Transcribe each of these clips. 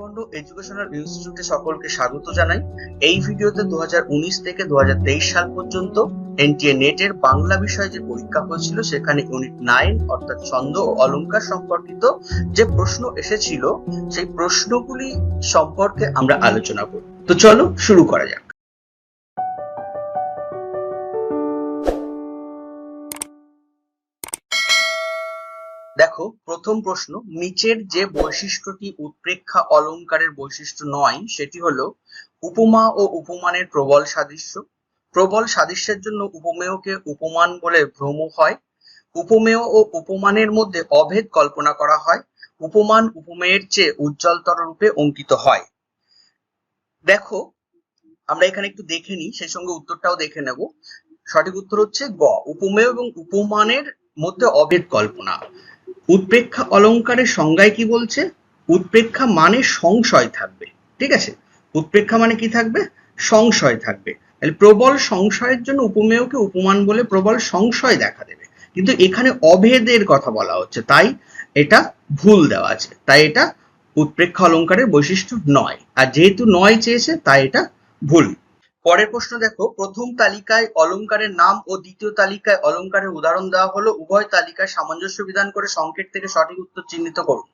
মেরুদণ্ড এডুকেশনাল ইনস্টিটিউটে সকলকে স্বাগত জানাই। এই ভিডিওতে দু থেকে দু সাল পর্যন্ত এনটিএ নেটের বাংলা বিষয়ে যে পরীক্ষা হয়েছিল, সেখানে ইউনিট নাইন অর্থাৎ ছন্দ ও অলঙ্কার সম্পর্কিত যে প্রশ্ন এসেছিল, সেই প্রশ্নগুলি সম্পর্কে আমরা আলোচনা করব। তো চলো শুরু করা যাক। প্রথম প্রশ্ন, নিচের যে বৈশিষ্ট্যটি উৎপ্রেক্ষা অলংকারের বৈশিষ্ট্য নয়, সেটি হলো উপমা ও উপমানের প্রবল সাদৃশ্য। প্রবল সাদৃশ্যের জন্য উপমেয়কে উপমান বলে ভ্রম হয়। উপমেয় ও উপমানের মধ্যে অভেদ কল্পনা করা হয়। উপমান উপমেয়ের চেয়ে উজ্জ্বলতর রূপে অঙ্কিত হয়। দেখো, আমরা এখানে একটু দেখে নিই, সেই সঙ্গে উত্তরটাও দেখে নেব। সঠিক উত্তর হচ্ছে গ, উপমেয় এবং উপমানের মধ্যে অভেদ কল্পনা। উৎপ্রেক্ষা অলংকারের সংজ্ঞায় কি বলছে? উৎপ্রেক্ষা মানে সংশয় থাকবে। ঠিক আছে? উৎপ্রেক্ষা মানে কি থাকবে? সংশয় থাকবে। তাহলে প্রবল সংশয়ের জন্য উপমেয়কে উপমান বলে প্রবল সংশয় দেখা দেবে। কিন্তু এখানে অভেদের কথা বলা হচ্ছে। তাই এটা ভুল দেওয়া আছে। তাই এটা উৎপ্রেক্ষা অলংকারের বৈশিষ্ট্য নয়। আর যেহেতু নয় চেয়েছে, তাই এটা ভুল। পরের প্রশ্ন দেখো, প্রথম তালিকায় অলংকারের নাম ও দ্বিতীয় তালিকায় অলংকারের উদাহরণ দেওয়া হলো, উভয় তালিকায় সামঞ্জস্য বিধান করে সংকেত থেকে সঠিক উত্তর চিহ্নিত করুন।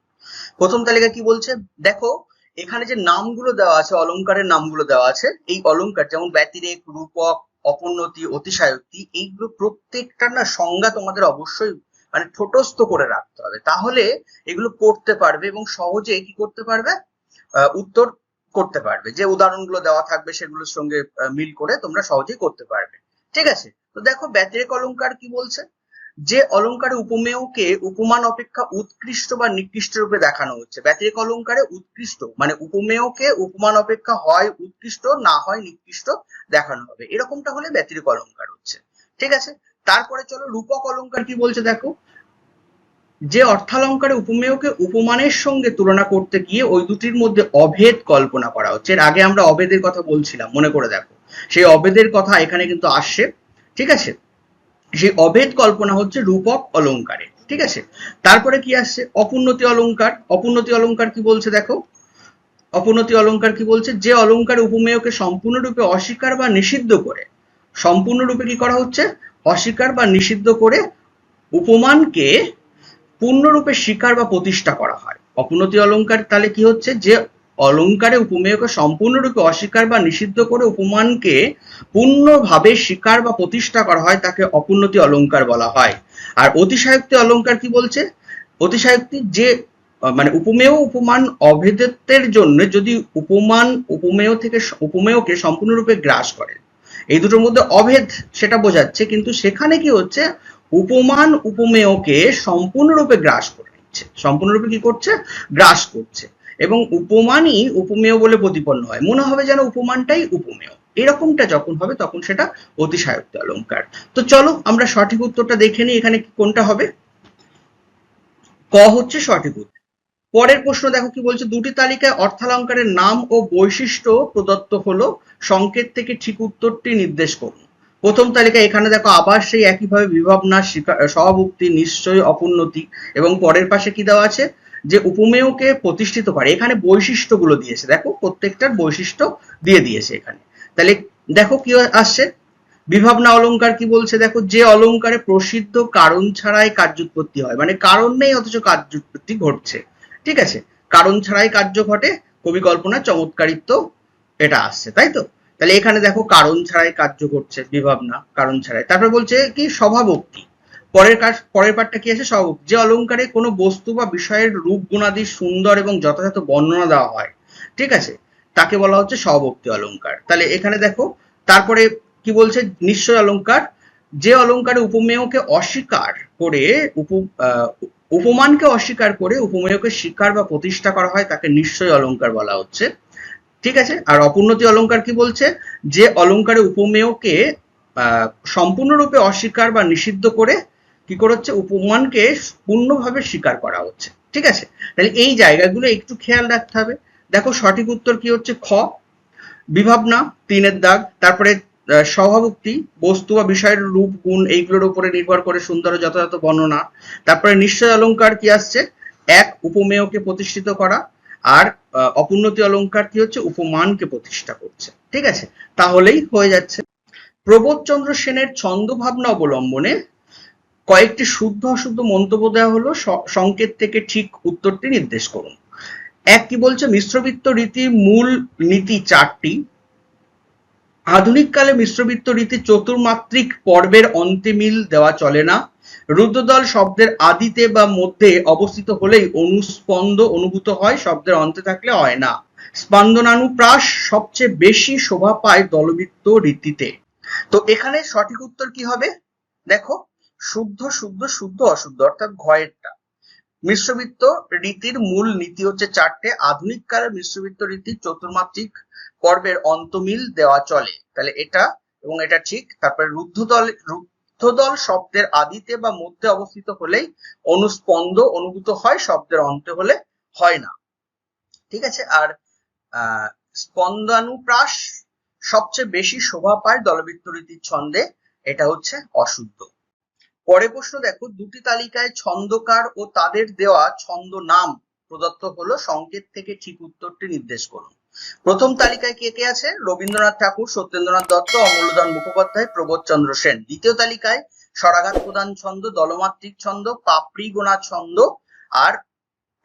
প্রথম তালিকা কি বলছে? দেখো, এখানে যে নামগুলো দেওয়া আছে অলংকারের নামগুলো দেওয়া আছে, এই অলংকার যেমন ব্যতিরেক, রূপক, অপোন্নতি অতিশায়োক্তি এইগুলো প্রত্যেকটার না সংজ্ঞা তোমাদের অবশ্যই মানে ঠোটস্থ করে রাখতে হবে। তাহলে এগুলো পড়তে পারবে এবং সহজে কি করতে পারবে? উত্তর করতে পারবে। যে উদাহরণগুলো দেওয়া থাকবে সেগুলোর সঙ্গে মিল করে তোমরা সহজেই করতে পারবে। ঠিক আছে? তো দেখো, ব্যতিরেক অলংকার কি বলছে? যে অলংকারে উপমেয়কে উপমান অপেক্ষা উৎকৃষ্ট বা নিকৃষ্ট রূপে দেখানো হচ্ছে। ব্যতিরেক অলংকারে উৎকৃষ্ট মানে উপমেয়কে উপমান অপেক্ষা হয় উৎকৃষ্ট, না হয় নিকৃষ্ট দেখানো হবে। এরকমটা হলে ব্যতিরেক অলঙ্কার হচ্ছে। ঠিক আছে? তারপরে চলো, রূপক অলংকার কি বলছে দেখো? যে অর্থালঙ্কারে উপমেয়কে উপমানের সঙ্গে তুলনা করতে গিয়ে ওই দুটির মধ্যে অভেদ কল্পনা করা হচ্ছে। এর আগে আমরা অভেদের কথা বলছিলাম, মনে করে দেখো। সেই অভেদের কথা এখানে কিন্তু আসছে, ঠিক আছে? সেই অভেদ কল্পনা হচ্ছে রূপক অলংকারে ঠিক আছে? তারপরে কি আসছে? অপুন্নতি অলংকার অপুন্নতি অলংকার কি বলছে দেখো? অপুন্নতি অলংকার কি বলছে? যে অলংকার উপমেয়কে সম্পূর্ণরূপে অস্বীকার বা নিষিদ্ধ করে, সম্পূর্ণরূপে কি করা হচ্ছে? অস্বীকার বা নিষিদ্ধ করে উপমানকে পূর্ণরূপে স্বীকার বা প্রতিষ্ঠা করা হয়। অপুন্নতি অলংকার তাহলে কি হচ্ছে? যে অলংকারে উপমেয়কে সম্পূর্ণরূপে অস্বীকার বা নিষিদ্ধ করে উপমানকে পূর্ণভাবে স্বীকার বা প্রতিষ্ঠা করা হয়, তাকে অপুন্নতি অলংকার বলা হয়। আর অতিশায়োক্তি অলংকার কি বলছে? অতিশায়োক্তি যে মানে উপমেয় উপমান অভেদত্বের জন্য যদি উপমান উপমেয় থেকে উপমেয়কে সম্পূর্ণরূপে গ্রাস করে, এই দুটোর মধ্যে অভেদ সেটা বোঝাচ্ছে, কিন্তু সেখানে কি হচ্ছে? উপমান উপমেয়কে সম্পূর্ণরূপে গ্রাস করে নিচ্ছে। সম্পূর্ণরূপে কি করছে? গ্রাস করছে। এবং উপমানই উপমেয় বলে প্রতিপন্ন হয়। মনে হবে যেন উপমানটাই উপমেয়। এরকমটা যখন হবে তখন সেটা অতিশায়োক্ত অলঙ্কার। তো চলো আমরা সঠিক উত্তরটা দেখে নিই এখানে কোনটা হবে। ক হচ্ছে সঠিক উত্তর। পরের প্রশ্ন দেখো কি বলছে, দুটি তালিকায় অর্থালঙ্কারের নাম ও বৈশিষ্ট্য প্রদত্ত হলো। সংকেত থেকে ঠিক উত্তরটি নির্দেশ করুন। প্রথম তালিকা এখানে দেখো আবার সেই একইভাবে বিভাবনা সহাভুক্তি নিশ্চয় অপুন্নতি এবং পরের পাশে কি দেওয়া আছে? যে উপমেয়কে প্রতিষ্ঠিত করে। এখানে বৈশিষ্ট্যগুলো দিয়েছে। দেখো প্রত্যেকটার বৈশিষ্ট্য দিয়ে দিয়েছে এখানে। তাহলে দেখো কি আসছে? বিভাবনা অলংকার কি বলছে? দেখো যে অলংকারে প্রসিদ্ধ কারণ ছাড়াই কার্যোৎপত্তি হয়। মানে কারণ নেই, অথচ কার্যোৎপত্তি ঘটছে। ঠিক আছে? কারণ ছাড়াই কার্য ঘটে। কবি কল্পনা চমৎকারিত্ব এটা আসছে, তাই তো? তাহলে এখানে দেখো কারণ ছাড়াই কার্য ঘটছে বিভাবনা, কারণ ছাড়াই। তারপর বলছে কি, স্বভাবোক্তি। পরের কাজ, পরের পাঠটা কি আছে? স্বভাব যে অলংকারে কোনো বস্তু বা বিষয়ের রূপ, গুণাদি, সুন্দর এবং যথাযথ বর্ণনা দেওয়া হয়, ঠিক আছে? তাকে বলা হচ্ছে স্বভক্তি অলংকার তাহলে এখানে দেখো, তারপরে কি বলছে? নিশ্চয় অলংকার যে অলংকারে উপমেয়কে অস্বীকার করে উপমানকে অস্বীকার করে উপমেয়কে স্বীকার বা প্রতিষ্ঠা করা হয়, তাকে নিশ্চয় অলংকার বলা হচ্ছে। ঠিক আছে? আর অপুন্নতি অলংকার কি বলছে? যে অলংকারে উপমেয়কে সম্পূর্ণরূপে অস্বীকার বা নিষিদ্ধ করে কি করে উপমানকে পূর্ণভাবে স্বীকার করা হচ্ছে। ঠিক আছে? তাহলে এই জায়গাগুলো একটু খেয়াল রাখতে হবে। দেখো সঠিক উত্তর কি হচ্ছে? খ, বিভাবনা, তিনের দাগ, তারপরে স্বভাবোক্তি, বস্তু বা বিষয়ের রূপ, গুণ, এইগুলোর উপরে নির্ভর করে সুন্দর যথাযথ বর্ণনা। তারপরে নিশ্চয় অলংকার কি আসছে? এক, উপমেয়কে প্রতিষ্ঠিত করা। আর আহ, অপুন্নতি অলংকার কি হচ্ছে? উপমানকে প্রতিষ্ঠা করছে। ঠিক আছে? তাহলেই হয়ে যাচ্ছে। প্রবোধচন্দ্র সেনের ছন্দ ভাবনা অবলম্বনে কয়েকটি শুদ্ধ অশুদ্ধ মন্তব্য দেওয়া হলো। সংকেত থেকে ঠিক উত্তরটি নির্দেশ করুন। এক কি বলছে? মিশ্রবিত্ত রীতির মূল নীতি চারটি। আধুনিক কালে মিশ্রবৃত্ত রীতি চতুর্মাত্রিক পর্বের অন্তে মিল দেওয়া চলে না। রুদ্রদল শব্দের আদিতে বা মধ্যে অবস্থিত হলেই অনুস্পন্দ অনুভূত হয়, শব্দের অন্তে থাকলে হয় না। স্পন্দনানুপ্রাস সবচেয়ে বেশি শোভা পায় দলবৃত্ত রীতিতে। তো এখানে সঠিক উত্তর কি হবে? দেখো, শুদ্ধ শুদ্ধ শুদ্ধ, অশুদ্ধ, অর্থাৎ ঘয়েরটা। মিশ্রবৃত্ত রীতির মূল নীতি হচ্ছে চারটে। আধুনিক কালে মিশ্রবৃত্ত রীতি চতুর্মাত্রিক পর্বের অন্তমিল দেওয়া চলে। তাহলে এটা এবং এটা ঠিক। তারপরে রুদ্ধদল রুদ্ধদল শব্দের আদিতে বা মধ্যে অবস্থিত হলেই অনুস্পন্দ অনুভূত হয়, শব্দের অন্তে হলে হয় না। ঠিক আছে? আর স্পন্দানুপ্রাস সবচেয়ে বেশি শোভা পায় দলবৃত্ত রীতির ছন্দে, এটা হচ্ছে অশুদ্ধ। পরে প্রশ্ন দেখো, দুটি তালিকায় ছন্দকার ও তাদের দেওয়া ছন্দ নাম প্রদত্ত হলো, সংকেত থেকে ঠিক উত্তরটি নির্দেশ করুন। প্রথম তালিকায় কে কে আছে? রবীন্দ্রনাথ ঠাকুর, সত্যেন্দ্রনাথ দত্ত অমূল্যধন মুখোপাধ্যায় প্রবোধচন্দ্র সেন। দ্বিতীয় তালিকায় স্বরাঘাত প্রধান ছন্দ, দলমাত্রিক ছন্দ, পাপড়ি গোনা ছন্দ আর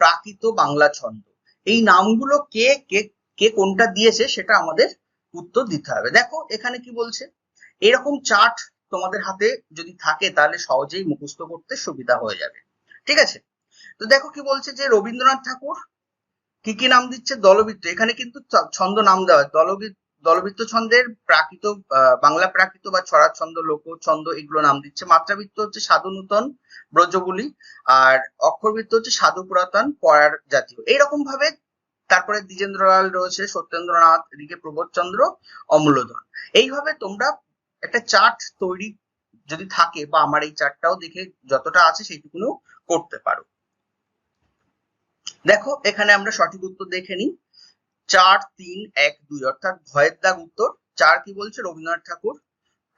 প্রাকৃত বাংলা ছন্দ। এই নামগুলো কে কে কে কোনটা দিয়েছে সেটা আমাদের উত্তর দিতে হবে। দেখো, এখানে কি বলছে? এরকম চার্ট তোমাদের হাতে যদি থাকে তাহলে সহজেই মুখস্থ করতে সুবিধা হয়ে যাবে। ঠিক আছে? তো দেখো কি বলছে যে রবীন্দ্রনাথ ঠাকুর কি কি নাম দিচ্ছে? দলবৃত্ত। এখানে কিন্তু ছন্দ নাম দেওয়া। দলবৃত্ত দলবৃত্ত ছন্দের প্রাকৃত বাংলা প্রাকৃত বা ছড়া ছন্দ, লোক ছন্দ এগুলো নাম দিচ্ছে। মাত্রাবৃত্ত হচ্ছে সাধু নূতন ব্রজবুলি আর অক্ষরবৃত্ত হচ্ছে সাধু পুরাতন পয়ার জাতীয়। এইরকম ভাবে তারপরে দ্বিজেন্দ্রলাল রয়েছে, সত্যেন্দ্রনাথ, এদিকে প্রবোধচন্দ্র অমূল্যধন। এইভাবে তোমরা একটা চার্ট তৈরি যদি থাকে বা আমার এই চার্টটাও দেখে যতটা আছে সেইটুকুনো করতে পারো। দেখো, এখানে আমরা সঠিক উত্তর দেখে নিই। চার, তিন, এক, দুই, অর্থাৎ ভয়ের দাগ উত্তর। চার কি বলছে? রবীন্দ্রনাথ ঠাকুর।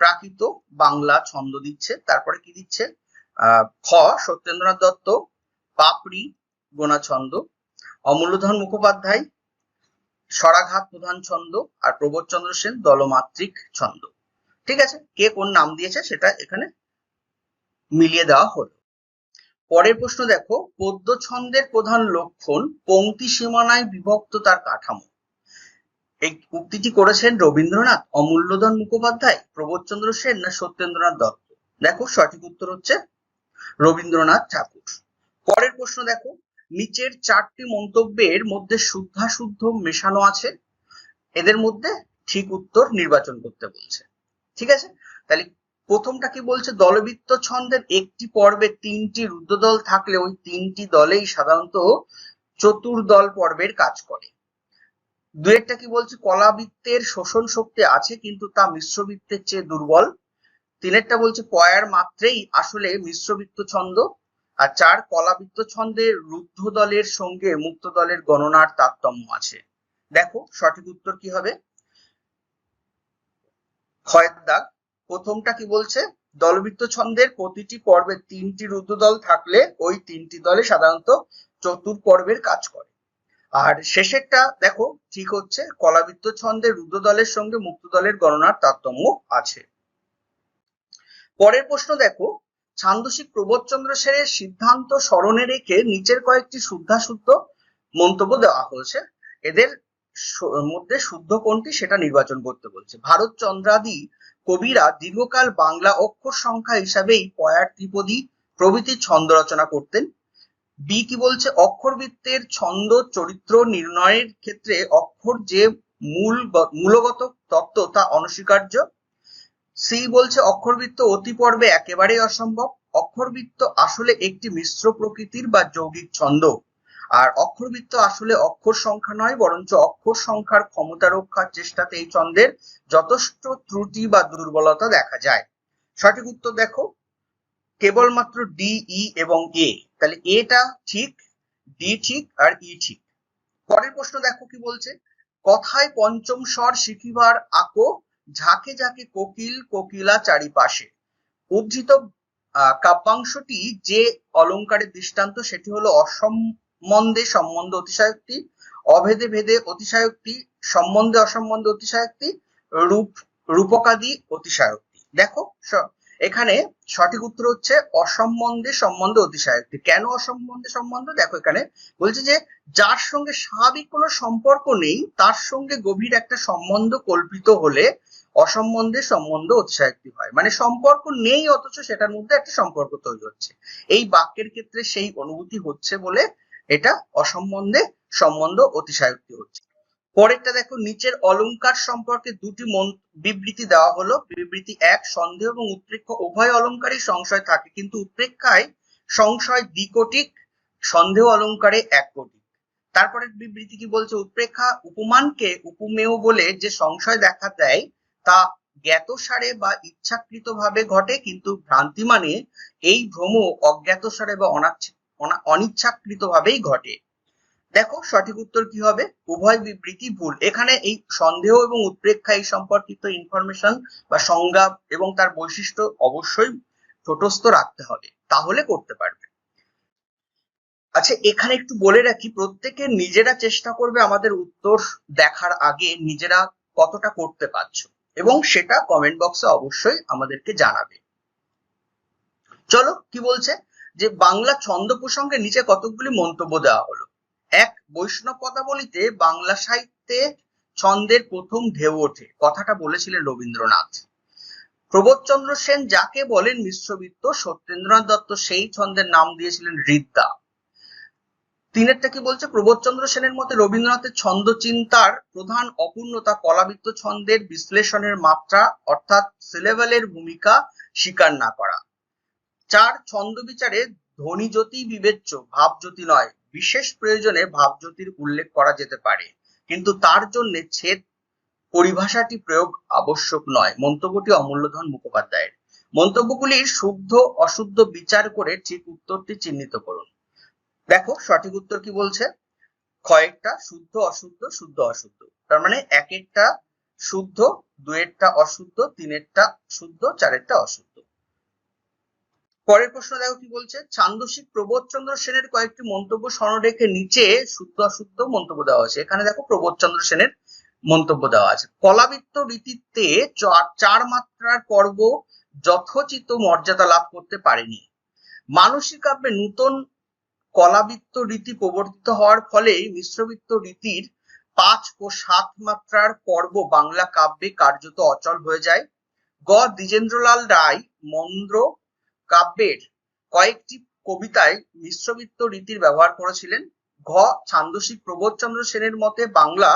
প্রাকৃত বাংলা ছন্দ দিচ্ছে। তারপরে কি দিচ্ছে? খ, সত্যেন্দ্রনাথ দত্ত। পাপড়ি, গোনা ছন্দ। অমূল্যধন মুখোপাধ্যায়। স্বরাঘাত প্রধান ছন্দ। আর প্রবোধচন্দ্র সেন, দলমাত্রিক ছন্দ। ঠিক আছে? কে কোন নাম দিয়েছে সেটা এখানে মিলিয়ে দেওয়া হলো। পরের প্রশ্ন দেখো পদ্য ছন্দের প্রধান লক্ষণ পংক্তি সীমানায় বিভক্ত তার কাঠামো। এই উক্তিটি করেছেন রবীন্দ্রনাথ, অমূল্যধন মুখোপাধ্যায়, প্রবোধচন্দ্র সেন না সত্যেন্দ্রনাথ দত্ত? দেখো, সঠিক উত্তর হচ্ছে রবীন্দ্রনাথ ঠাকুর। পরের প্রশ্ন দেখো, নিচের চারটি মন্তব্যের মধ্যে শুদ্ধাশুদ্ধ মেশানো আছে, এদের মধ্যে ঠিক উত্তর নির্বাচন করতে বলছে। ঠিক আছে? তাহলে প্রথমটা কি বলছে? দলবৃত্ত ছন্দের একটি পর্বে তিনটি রুদ্রদল থাকলে ওই তিনটি দলেই সাধারণত চতুর্দল পর্বের কাজ করে। দুয়েরটা কি বলছে? কলাবৃত্তের শোষণ শক্তি আছে, কিন্তু তা মিশ্রবৃত্তের চেয়ে দুর্বল। তিনেরটা বলছে পয়ার মাত্রেই আসলে মিশ্রবৃত্ত ছন্দ। আর চার, কলাবৃত্ত ছন্দের রুদ্ধ দলের সঙ্গে মুক্ত দলের গণনার তারতম্য আছে। দেখো সঠিক উত্তর কি হবে? ক্ষয়ের দাগ। প্রথমটা কি বলছে? দলবৃত্ত ছন্দের প্রতিটি পর্বে তিনটি রুদ্র দল থাকলে ওই তিনটি দলে সাধারণত চতুর পর্বের কাজ করে। আর শেষেরটা দেখো, ঠিক হচ্ছে, কলাবৃত্ত ছন্দের রুদ্র দলের সঙ্গে মুক্ত দলের গণনার তারতম্য আছে। পরের প্রশ্ন দেখো, ছান্দসিক প্রবোধচন্দ্র সেনের সিদ্ধান্ত স্মরণে রেখে নিচের কয়েকটি শুদ্ধাশুদ্ধ মন্তব্য দেওয়া হয়েছে। এদের মধ্যে শুদ্ধ কোনটি সেটা নির্বাচন করতে বলছে। ভারত চন্দ্রাদি কবিরা দীর্ঘকাল বাংলা অক্ষর সংখ্যা হিসাবেই পয়ার ত্রিপদী প্রভৃতি ছন্দ রচনা করতেন। বি কি বলছে? অক্ষরবৃত্তের ছন্দ, চরিত্র, নির্ণয়ের ক্ষেত্রে অক্ষর যে মূল মূলগত তত্ত্ব তা অনস্বীকার্য। সি বলছে, অক্ষরবৃত্ত অতি পর্বে একেবারেই অসম্ভব। অক্ষরবৃত্ত আসলে একটি মিশ্র প্রকৃতির বা যৌগিক ছন্দ। আর অক্ষরবৃত্ত আসলে অক্ষর সংখ্যা নয়, বরঞ্চ অক্ষর সংখ্যার ক্ষমতা রক্ষার চেষ্টাতে এই ছন্দের যথেষ্ট ত্রুটি বা দুর্বলতা দেখা যায়। সঠিক উত্তর দেখো, কেবলমাত্র ডি ই এবং এ তাহলে এটা ঠিক ডি ঠিক আর ই ঠিক। পরের প্রশ্ন দেখো কি বলছে? কথায় পঞ্চম স্বর শিখিবার আকো, ঝাঁকে ঝাঁকে কোকিল, কোকিলা চারিপাশে। উদ্ধৃত কাব্যাংশটি যে অলংকারের দৃষ্টান্ত, সেটি হলো অসম্বন্ধে সম্বন্ধ অতিশয়োক্তি, অভেদে ভেদে অতিশয়োক্তি, সম্বন্ধে অসম্বন্ধে অতিশয়োক্তি, রূপ, রূপকাদি অতিশয়োক্তি। দেখো এখানে সঠিক উত্তর হচ্ছে অসম্বন্ধে সম্বন্ধে অতিশয়োক্তি। কেন অসম্বন্ধে সম্বন্ধ? দেখো এখানে বলছে যে, যার সঙ্গে স্বাভাবিক কোনো সম্পর্ক নেই, তার সঙ্গে গভীর একটা সম্বন্ধ কল্পিত হলে অসম্বন্ধে সম্বন্ধ অতিশয়োক্তি হয়। মানে সম্পর্ক নেই অথচ সেটার মধ্যে একটা সম্পর্ক তৈরি হচ্ছে। এই বাক্যের ক্ষেত্রে সেই অনুভূতি হচ্ছে বলে এটা অসম্বন্ধে সম্বন্ধ অতিশয়োক্তি হচ্ছে। পরেরটা দেখো, নিচের অলংকার সম্পর্কে দুটি বিবৃতি দেওয়া হলো। বিবৃতি এক, সন্দেহ এবং উৎপ্রেক্ষ উভয় অলংকারই সংশয় থাকে, কিন্তু উৎপ্রেক্ষায় সংশয় দ্বিকোটিক, সন্দেহ অলংকারে এক কোটিক তারপরে বিবৃতি কি বলছে? উৎপ্রেক্ষা উপমানকে উপমেয় বলে যে সংশয় দেখা দেয়, তা জ্ঞাতসারে বা ইচ্ছাকৃতভাবে ঘটে, কিন্তু ভ্রান্তি মানে এই ভ্রম অজ্ঞাতসারে বা অনাচ্ছ- অনা- অনিচ্ছাকৃতভাবেই ঘটে। দেখো, সঠিক উত্তর কি হবে? উভয় বিবৃতি ভুল। এখানে এই সন্দেহ এবং উৎপ্রেক্ষা এই সম্পর্কিত ইনফরমেশন বা সংজ্ঞা এবং তার বৈশিষ্ট্য অবশ্যই ছোটস্থ রাখতে হবে। তাহলে করতে পারবে। আচ্ছা এখানে একটু বলে রাখি, প্রত্যেকে নিজেরা চেষ্টা করবে আমাদের উত্তর দেখার আগে নিজেরা কতটা করতে পারছ। এবং সেটা কমেন্ট বক্সে অবশ্যই আমাদেরকে জানাবে। চলো, কি বলছে? যে বাংলা ছন্দ প্রসঙ্গে নিচে কতগুলি মন্তব্য দেওয়া হলো। এক, বৈষ্ণব পদাবলিতে বাংলা সাহিত্যে ছন্দের প্রথম ঢেউ ওঠে, কথাটা বলেছিলেন রবীন্দ্রনাথ। প্রবোধচন্দ্র সেন যাকে বলেন মিশ্রবিত্ত, সত্যেন্দ্রনাথ দত্ত সেই ছন্দের নাম দিয়েছিলেন ঋদ্দা তিনেরটা কি বলছে? প্রবোধচন্দ্র সেনের মতে রবীন্দ্রনাথের ছন্দ চিন্তার প্রধান অপূর্ণতা কলাবৃত্ত ছন্দের বিশ্লেষণের মাত্রা, অর্থাৎ সিলেবেলের ভূমিকা স্বীকার না করা। চার ছন্দ বিচারে ধ্বনিজ্যোতি বিবেচ্য ভাবজ্যোতি নয়। বিশেষ প্রয়োজনে ভাবজ্যোতির উল্লেখ করা যেতে পারে। কিন্তু তার জন্য ছেদ পরিভাষাটি প্রয়োগ আবশ্যক নয়। মন্তব্যটি অমূল্যধন মুখোপাধ্যায়ের। মন্তব্যগুলির শুদ্ধ, অশুদ্ধ বিচার করে ঠিক উত্তরটি চিহ্নিত করুন। দেখো, সঠিক উত্তর কি বলছে? কয়েকটা শুদ্ধ, অশুদ্ধ শুদ্ধ, অশুদ্ধ। তার মানে একেরটা শুদ্ধ, দুয়েরটা অশুদ্ধ, তিনেরটা শুদ্ধ, চারেরটা অশুদ্ধ। পরের প্রশ্ন দেখো কি বলছে? ছান্দসিক প্রবোধচন্দ্র সেনের কয়েকটি মন্তব্য স্মরণ রেখে নিচে শুদ্ধ অশুদ্ধ মন্তব্য দেওয়া আছে এখানে দেখো প্রবোধচন্দ্র সেনের মন্তব্য দেওয়া আছে। কলাবিত্ত রীতিতে চার মাত্রার পর্ব যথোচিত মর্যাদা লাভ করতে পারেনি। মানসিক কাব্যে নূতন কলাবৃত্ত রীতি প্রবর্তিত হওয়ার ফলে মিশ্রবিত্ত রীতির পাঁচ ও সাত মাত্রার পর্ব বাংলা কাব্যে কার্যত অচল হয়ে যায়। গ. দ্বিজেন্দ্রলাল রায় মন্দ্র কাব্যের কয়েকটি কবিতায় মিশ্রবৃত্ত রীতির ব্যবহার করেছিলেন। ঘ. ছান্দসিক প্রবোধচন্দ্র সেনের মতে বাংলা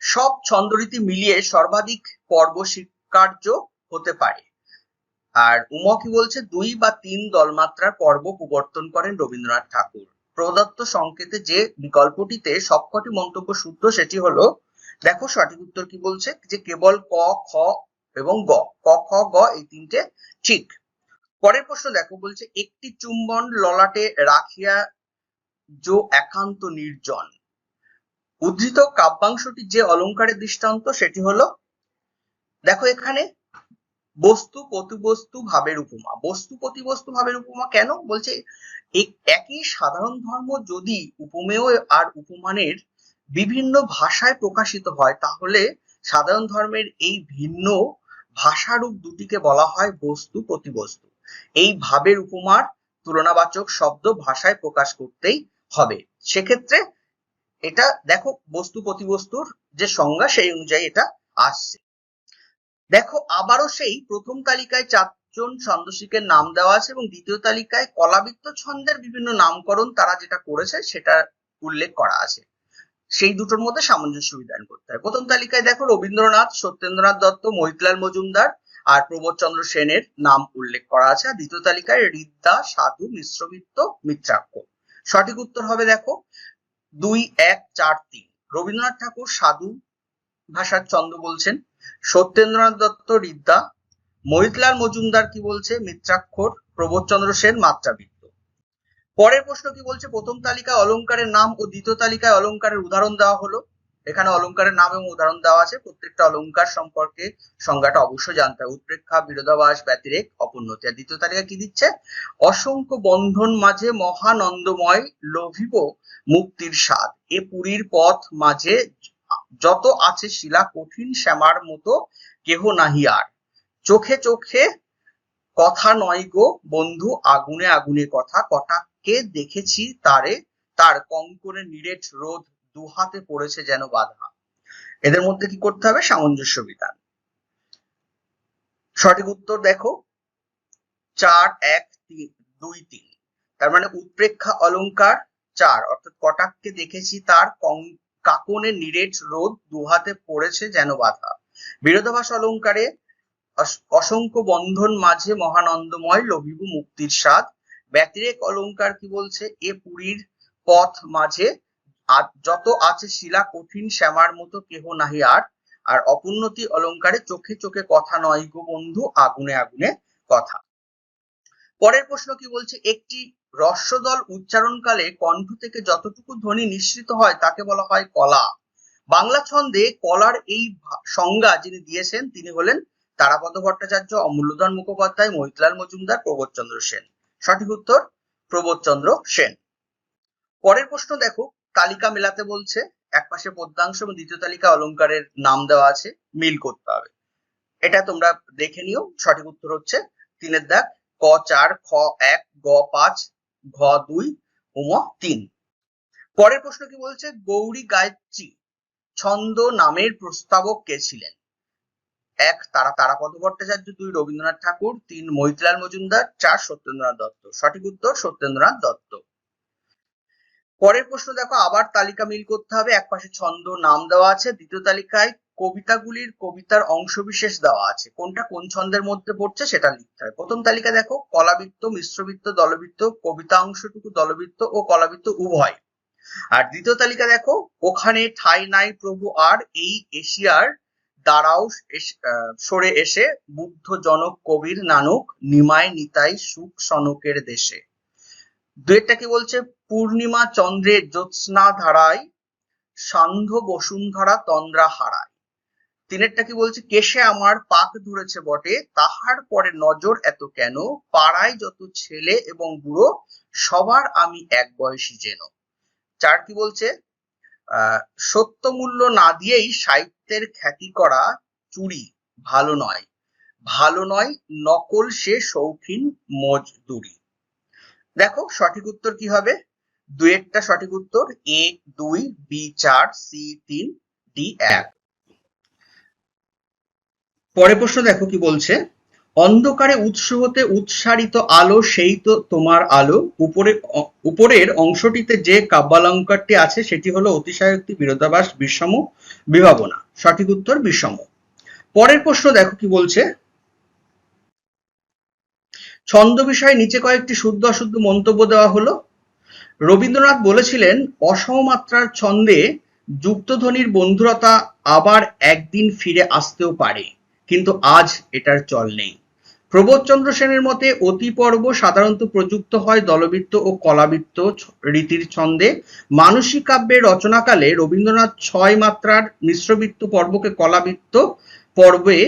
সব ছন্দরীতি মিলিয়ে সর্বাধিক পর্ব স্বীকার্য হতে পারে। আর উম কি বলছে? দুই বা তিন দলমাত্রার পর্ব প্রবর্তন করেন রবীন্দ্রনাথ ঠাকুর। প্রদত্ত সংকেতে যে বিকল্পটিতে সবকটি মন্তব্য শুদ্ধ, সেটি হলো, দেখো সঠিক উত্তর কি বলছে? যে কেবল ক, খ এবং গ। ক, খ, গ এই তিনটে ঠিক। পরের প্রশ্ন দেখো, বলছে, একটি চুম্বন ললাটে রাখিয়া যো একান্ত নির্জন। উদ্ধৃত কাব্যাংশটি যে অলংকারের দৃষ্টান্ত, সেটি হলো, দেখো এখানে, বস্তু প্রতিবস্তু ভাবের উপমা। বস্তু প্রতিবস্তু ভাবের উপমা কেন? বলছে, এক- একই সাধারণ ধর্ম যদি উপমেয় আর উপমানের বিভিন্ন ভাষায় প্রকাশিত হয়, তাহলে সাধারণ ধর্মের এই ভিন্ন ভাষারূপ দুটিকে বলা হয় বস্তু প্রতিবস্তু এই ভাবের উপমার তুলনাবাচক শব্দ ভাষায় প্রকাশ করতেই হবে। সেক্ষেত্রে এটা দেখো বস্তু প্রতিবস্তুর যে সংজ্ঞা সেই অনুযায়ী এটা আসছে। দেখো আবারও সেই প্রথম তালিকায় চারজন ছন্দশিকের নাম দেওয়া আছে এবং দ্বিতীয় তালিকায় কলাবৃত্ত ছন্দের বিভিন্ন নামকরণ তারা যেটা করেছে সেটা উল্লেখ করা আছে। সেই দুটোর মধ্যে সামঞ্জস্য বিধান করতে হয়। প্রথম তালিকায় দেখো রবীন্দ্রনাথ, সত্যেন্দ্রনাথ দত্ত, মহিতলাল মজুমদার আর প্রবোধচন্দ্র সেনের নাম উল্লেখ করা আছে। আর দ্বিতীয় তালিকায় রিদ্দা, সাধু মিশ্রবিত্ত মিত্রাক্ষ। সঠিক উত্তর হবে দেখো, দুই, এক, চার, তিন। রবীন্দ্রনাথ ঠাকুর সাধু ভাষার চন্দ্র বলছেন। সত্যেন্দ্রনাথ দত্ত রিদ্দা। মহিতলাল মজুমদার কি বলছে? মিত্রাক্ষর। প্রবোধচন্দ্র সেন মাত্রাবৃত্ত। পরের প্রশ্ন কি বলছে? প্রথম তালিকায় অলংকারের নাম ও দ্বিতীয় তালিকায় অলংকারের উদাহরণ দেওয়া হলো। এখানে অলংকারের নাম এবং উদাহরণ দেওয়া আছে। প্রত্যেকটা অলংকার সম্পর্কে সংজ্ঞাটা অবশ্যই জানতে হবে। উৎপ্রেক্ষা, বিরোধাভাস, ব্যতিরেক, অপূর্ণতি। আর দ্বিতীয় তালিকা কি দিচ্ছে? অসংখ্য বন্ধন মাঝে মহানন্দময় লোভিব মুক্তির স্বাদ। এ পুরীর পথ মাঝে যত আছে শিলা, কঠিন শ্যামার মতো কেহ নাহি আর। চোখে চোখে কথা নয় গো বন্ধু, আগুনে আগুনে কথা। কটাকে দেখেছি তারে, তার কঙ্কনে নিরেট দুহাতে পড়েছে যেন বাধা। এদের মধ্যে কি করতে হবে? সামঞ্জস্য বিধান। সঠিক উত্তর দেখো। চার, এক, তিন, দুই, তিন। তার মানে উৎপ্রেক্ষা অলংকার চার। অর্থাৎ কটাককে দেখেছি তার কাকনে নিরেট রোদ দুহাতে পড়েছে যেন বাধা। বিরোধাভাস অলংকারে অস- অসংখ্য বন্ধন মাঝে মহানন্দময় লভিব মুক্তির স্বাদ। ব্যতিরেক অলংকার কি বলছে? এ পুরীর পথ মাঝে আ- যত আছে শিলা কঠিন শ্যামার মতো কেহ নাহি আর আর অপুন্নতি অলংকারে চোখে চোখে কথা নয় গো বন্ধু, আগুনে আগুনে কথা। পরের প্রশ্ন কি বলছে? একটি রস্যদল উচ্চারণকালে কণ্ঠ থেকে যতটুকু ধ্বনি নিঃসৃত হয় তাকে বলা হয় কলা। বাংলা ছন্দে কলার এই সংজ্ঞা যিনি দিয়েছেন, তিনি হলেন তারাপদ ভট্টাচার্য, অমূল্যধন মুখোপাধ্যায়, মহিতলাল মজুমদার, প্রবোধচন্দ্র সেন। সঠিক উত্তর, প্রবোধচন্দ্র সেন। পরের প্রশ্ন দেখো তালিকা মেলাতে বলছে, এক পাশে পদ্যাংশ এবং দ্বিতীয় তালিকা অলংকারের নাম দেওয়া আছে, মিল করতে হবে। এটা তোমরা দেখে নিও, সঠিক উত্তর হচ্ছে তিনের দাগ, ক চার, খ এক, গ পাঁচ, ঘ দুই, উম, তিন। পরের প্রশ্ন কি বলছে? গৌরী গায়ত্রী ছন্দ নামের প্রস্তাবক কে ছিলেন? এক, তারা তারাপদ ভট্টাচার্য, দুই, রবীন্দ্রনাথ ঠাকুর, তিন, মহিতলাল মজুমদার, চার, সত্যেন্দ্রনাথ দত্ত। সঠিক উত্তর সত্যেন্দ্রনাথ দত্ত। পরের প্রশ্ন দেখো, আবার তালিকা মিল করতে হবে, এক পাশে ছন্দ, নাম দেওয়া আছে, দ্বিতীয় তালিকায় কবিতাগুলির কবিতার অংশবিশেষ দেওয়া আছে। কোনটা কোন ছন্দের মধ্যে পড়ছে সেটা লিখতে হবে। প্রথম তালিকা দেখো, কলাবৃত্ত, মিশ্রবৃত্ত, দলবৃত্ত, কবিতা অংশটুকু দলবৃত্ত ও কলাবৃত্ত উভয়। আর দ্বিতীয় তালিকা দেখো, ওখানে ঠাই নাই প্রভু আর, এই এশিয়ার দ্বারাও সরে এসে বুদ্ধ জনক কবির নানক নিমায় নিতাই সুখ সনকের দেশে। দুয়েরটা কি বলছে? পূর্ণিমা চন্দ্রের জ্যোৎস্না ধারায়, সান্ধ্য বসুন্ধরা তন্দ্রা হারায়। তিনেরটা কি বলছে? কেশে আমার পাক ধরেছে বটে, তাহার পরে নজর এত কেন? পাড়ায় যত ছেলে এবং বুড়ো, সবার আমি এক বয়সী যেন। চার কি বলছে? সত্য মূল্য না দিয়েই সাহিত্যের খ্যাতি করা চুরি, ভালো নয়। ভালো নয়, নকল সে শৌখিন মজদুরি। দেখো সঠিক উত্তর কি হবে? দুয়েরটা সঠিক উত্তর এ দুই বি চার সি তিন ডি এক। পরের প্রশ্ন দেখো কি বলছে? অন্ধকারে উৎস হতে উৎসারিত আলো সেই তো তোমার আলো। উপরে উপরের অংশটিতে যে কাব্যালঙ্কারটি আছে সেটি হলো অতিশয়োক্তি বিরোধাভাস, বিষম, বিভাবনা। সঠিক উত্তর, বিষম। পরের প্রশ্ন দেখো কি বলছে? ছন্দ বিষয়ে নিচে কয়েকটি শুদ্ধ অশুদ্ধ মন্তব্য দেওয়া হলো। রবীন্দ্রনাথ বলেছিলেন, অসমমাত্রার ছন্দে যুক্তধ্বনির বন্ধুরতা আবার একদিন ফিরে আসতেও পারে, কিন্তু আজ এটার চল নেই। প্রবোধচন্দ্র সেনের মতে অতি পর্ব সাধারণত প্রযুক্ত হয় দলবৃত্ত ও কলাবৃত্ত রীতির ছন্দে। মানসিক কাব্যের রচনাকালে রবীন্দ্রনাথ ছয় মাত্রার মিশ্রবৃত্ত পর্বকে কলাবৃত্ত পর্বে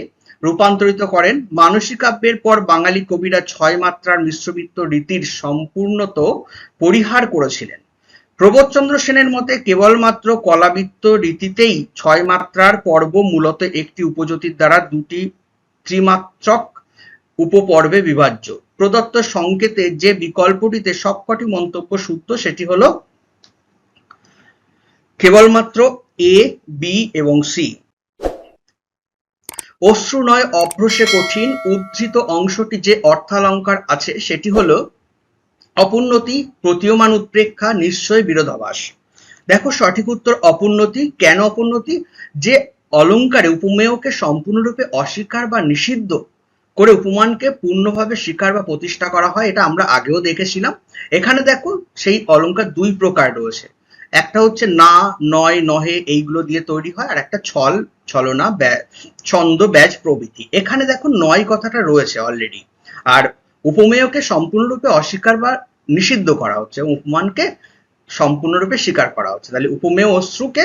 রূপান্তরিত করেন। মানসিক কাব্যের পর বাঙালি কবিরা ছয় মাত্রার মিশ্রবৃত্ত রীতির সম্পূর্ণত পরিহার করেছিলেন। প্রবোধচন্দ্র সেনের মতে কেবলমাত্র কলাবৃত্ত রীতিতেই ছয় মাত্রার পর্ব মূলত একটি উপজাতির দ্বারা দুটি ত্রিমাত্রক উপপর্বে বিভাজ্য। প্রদত্ত সংকেতে যে বিকল্পটিতে সবকটি মন্তব্য সূত্র, সেটি হলো কেবলমাত্র এ বি এবং সি অশ্রু নয়, অভ্রসে কঠিন, উদ্ধৃত অংশটি যে অর্থালঙ্কার আছে, সেটি হল অপুন্নতি প্রতীয়মান উৎপ্রেক্ষা, নিশ্চয় বিরোধাভাস। দেখো সঠিক উত্তর অপুন্নতি কেন অপুন্নতি যে অলঙ্কারে উপমেয়কে সম্পূর্ণরূপে অস্বীকার বা নিষিদ্ধ করে উপমানকে পূর্ণভাবে স্বীকার বা প্রতিষ্ঠা করা হয়, এটা আমরা আগেও দেখেছিলাম। এখানে দেখো সেই অলংকার দুই প্রকার রয়েছে। একটা হচ্ছে না, নয়, নহে এইগুলো দিয়ে তৈরি হয়, আর একটা ছল, ছলনা ছন্দ, ব্যাজ প্রভৃতি। এখানে দেখো নয় কথাটা রয়েছে অলরেডি আর উপমেয়কে সম্পূর্ণরূপে অস্বীকার বা নিষিদ্ধ করা হচ্ছে এবং উপমানকে সম্পূর্ণরূপে স্বীকার করা হচ্ছে। তাহলে উপমেয় অশ্রুকে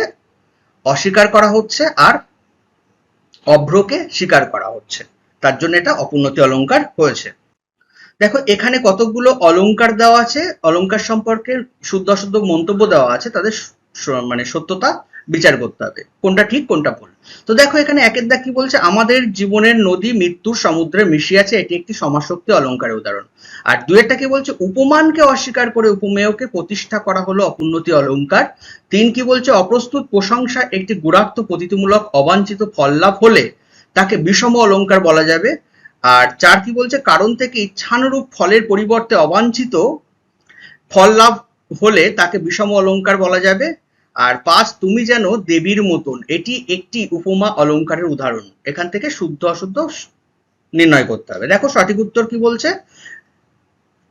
অস্বীকার করা হচ্ছে আর অভ্রকে স্বীকার করা হচ্ছে। তার জন্য এটা অপূর্ণতি অলংকার হয়েছে। দেখো, এখানে কতগুলো অলংকার দেওয়া আছে, অলংকার সম্পর্কে শুদ্ধ অশুদ্ধ মন্তব্য দেওয়া আছে, তাদের মানে সত্যতা বিচার করতে হবে। কোনটা ঠিক, কোনটা ভুল? তো দেখো, এখানে একের দা কি বলছে, আমাদের জীবনের নদী মৃত্যুর সমুদ্রে মিশিয়াছে এটি একটি সমাশক্তি অলংকারের উদাহরণ। আর দুয়েরটা কি বলছে, উপমানকে অস্বীকার করে উপমেয়কে প্রতিষ্ঠা করা হলো অপূর্ণতি অলংকার। তিন কি বলছে, অপ্রস্তুত প্রশংসা একটি গুণার্থ প্রতীতিমূলক অবাঞ্ছিত ফল লাভ হলে তাকে বিষম অলংকার বলা যাবে। আর চার কি বলছে? কারণ থেকে ইচ্ছানুরূপ ফলের পরিবর্তে অবাঞ্ছিত ফল লাভ হলে তাকে বিষম অলংকার বলা যাবে। আর পাঁচ তুমি যেন দেবীর মতন। এটি একটি উপমা অলংকারের উদাহরণ। এখান থেকে শুদ্ধ অশুদ্ধ নির্ণয় করতে হবে। দেখো সঠিক উত্তর কি বলছে?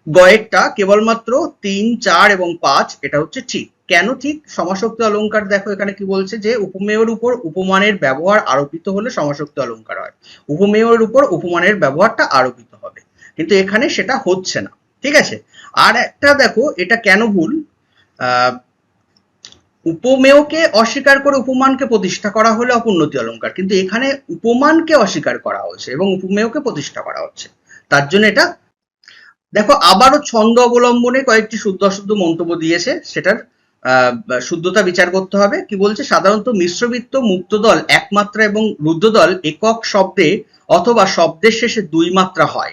গয়েরটা কেবলমাত্র তিন, চার এবং পাঁচ, এটা হচ্ছে ঠিক। কেন ঠিক? সমাসক্তি অলংকার দেখো, এখানে কি বলছে যে, উপমেয়ের উপর উপমানের ব্যবহার আরোপিত হলে সমাসক্তি অলংকার হয়। উপমেয়ের উপর উপমানের ব্যবহারটা আরোপিত হবে। কিন্তু এখানে সেটা হচ্ছে না। ঠিক আছে? আর একটা দেখো, এটা কেন ভুল? উপমেয়কে অস্বীকার করে উপমানকে প্রতিষ্ঠা করা হলে অপূর্ণতি অলংকার কিন্তু এখানে উপমানকে অস্বীকার করা হচ্ছে এবং উপমেয়কে প্রতিষ্ঠা করা হচ্ছে। তার জন্য এটা, দেখো, আবারও ছন্দ অবলম্বনে কয়েকটি শুদ্ধ অশুদ্ধ মন্তব্য দিয়েছে। সেটার শুদ্ধতা বিচার করতে হবে। কি বলছে? সাধারণত মিশ্রবৃত্ত মুক্তদল এক মাত্রা এবং রুদ্রদল একক শব্দে অথবা শব্দের শেষে দুই মাত্রা হয়।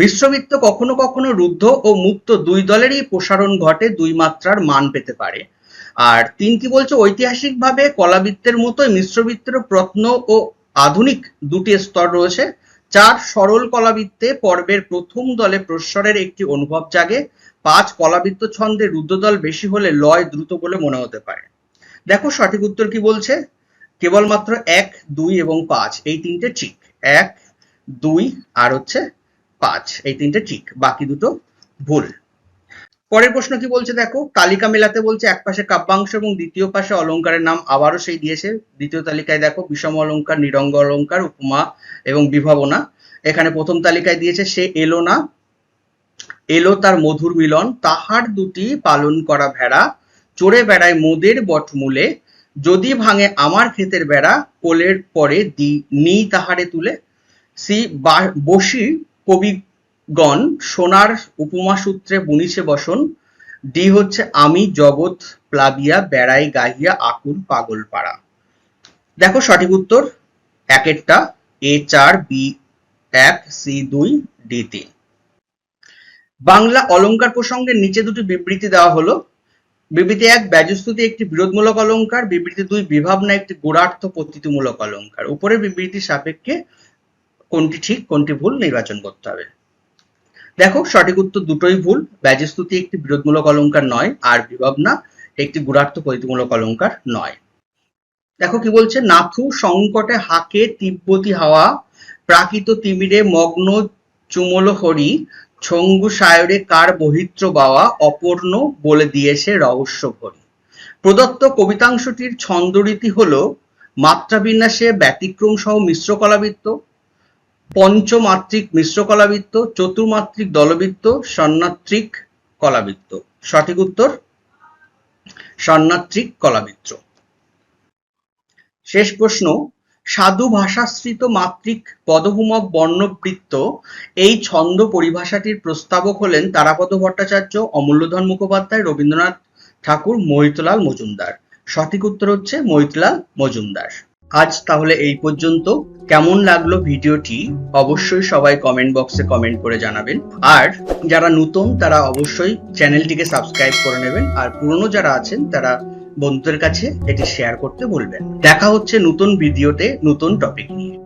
মিশ্রবৃত্ত কখনো কখনো রুদ্ধ ও মুক্ত দুই দলেরই প্রসারণ ঘটে, দুই মাত্রার মান পেতে পারে। আর তিন কি বলছে? ঐতিহাসিকভাবে কলাবৃত্তের মতোই মিশ্রবৃত্তের প্রত্ন ও আধুনিক দুটি স্তর রয়েছে চার সরল কলাবৃত্তে পর্বের প্রথম দলে প্রস্বরের একটি অনুভব জাগে। পাঁচ কলাবৃত্ত ছন্দে রুদ্রদল বেশি হলে লয় দ্রুত বলে মনে হতে পারে। দেখো সঠিক উত্তর কি বলছে? কেবলমাত্র এক, দুই এবং পাঁচ, এই তিনটে ঠিক। এক, দুই আর হচ্ছে পাঁচ, এই তিনটে ঠিক, বাকি দুটো ভুল। পরের প্রশ্ন কি বলছে দেখো? তালিকা মেলাতে বলছে এক পাশে কাব্যাংশ এবং দ্বিতীয় পাশে অলংকারের নাম আবারও সেই দিয়েছে। দ্বিতীয় তালিকায় দেখো বিষম অলংকার নিরঙ্গ অলংকার উপমা এবং বিভাবনা। এখানে প্রথম তালিকায় দিয়েছে সে এলো না এলো তার মধুর মিলন, তাহার দুটি পালন করা ভেড়া, চড়ে বেড়ায় মোদের বটমূলে, যদি ভাঙে আমার ক্ষেতের বেড়া, কোলের পরে দি নি তাহারে তুলে। সি বসি কবিগণ সোনার উপমা সূত্রে বুনিছে বসন ডি হচ্ছে আমি জগৎ প্লাবিয়া বেড়াই গাহিয়া আকুল পাগল পাড়া দেখো সঠিক উত্তর, একেরটা, এ চার, বি এক, সি দুই, ডি তিন। বাংলা অলংকার প্রসঙ্গে নিচে দুটি বিবৃতি দেওয়া হলো। বিবৃতি এক, ব্যাজস্তুতি একটি বিরোধমূলক অলঙ্কার বিবৃতি দুই, বিভাবনা একটি গুণার্থ প্রতীতিমূলক অলংকার। উপরের বিবৃতির সাপেক্ষে কোনটি ঠিক, কোনটি ভুল নির্বাচন করতে হবে। দেখো, সঠিক উত্তর দুটোই ভুল। ব্যাজস্তুতি একটি বিরোধমূলক অলংকার নয়, আর বিভাবনা একটি গুণার্থ প্রতীতিমূলক অলংকার নয়। দেখো কি বলছে, নাথু সংকটে হাকে তিব্বতী হাওয়া, প্রাকৃত তিমিরে মগ্ন চুমল হরি ছঙ্গু সায়রে কার বহিত্র বাওয়া অপর্ণ বলে দিয়েছে রহস্য ভরি প্রদত্ত কবিতাংশটির ছন্দরীতি হলো, মাত্রাবিন্যাসে ব্যতিক্রম সহ মিশ্র কলাবৃত্ত, পঞ্চমাত্রিক মিশ্র কলাবৃত্ত, চতুর্মাত্রিক দলবৃত্ত ষণ্মাত্রিক কলাবৃত্ত। সঠিক উত্তর? ষণ্মাত্রিক কলাবৃত্ত। শেষ প্রশ্ন সাধু ভাষাশ্রিত মাত্রিক পদভূমক বর্ণবৃত্ত এই ছন্দ পরিভাষাটির প্রস্তাবক হলেন তারাপদ ভট্টাচার্য, অমূল্যধন মুখোপাধ্যায়, রবীন্দ্রনাথ ঠাকুর মহিতলাল মজুমদার। সঠিক উত্তর হচ্ছে মহিতলাল মজুমদার। আজ তাহলে এই পর্যন্ত। কেমন লাগল ভিডিওটি অবশ্যই সবাই কমেন্ট বক্সে কমেন্ট করে জানাবেন। আর যারা নতুন, তারা অবশ্যই চ্যানেলটিকে সাবস্ক্রাইব করে নেবেন। আর পুরনো যারা আছেন, তারা বন্ধুদের কাছে এটি শেয়ার করতে ভুলবেন দেখা হচ্ছে নতুন ভিডিওতে নতুন টপিক নিয়ে।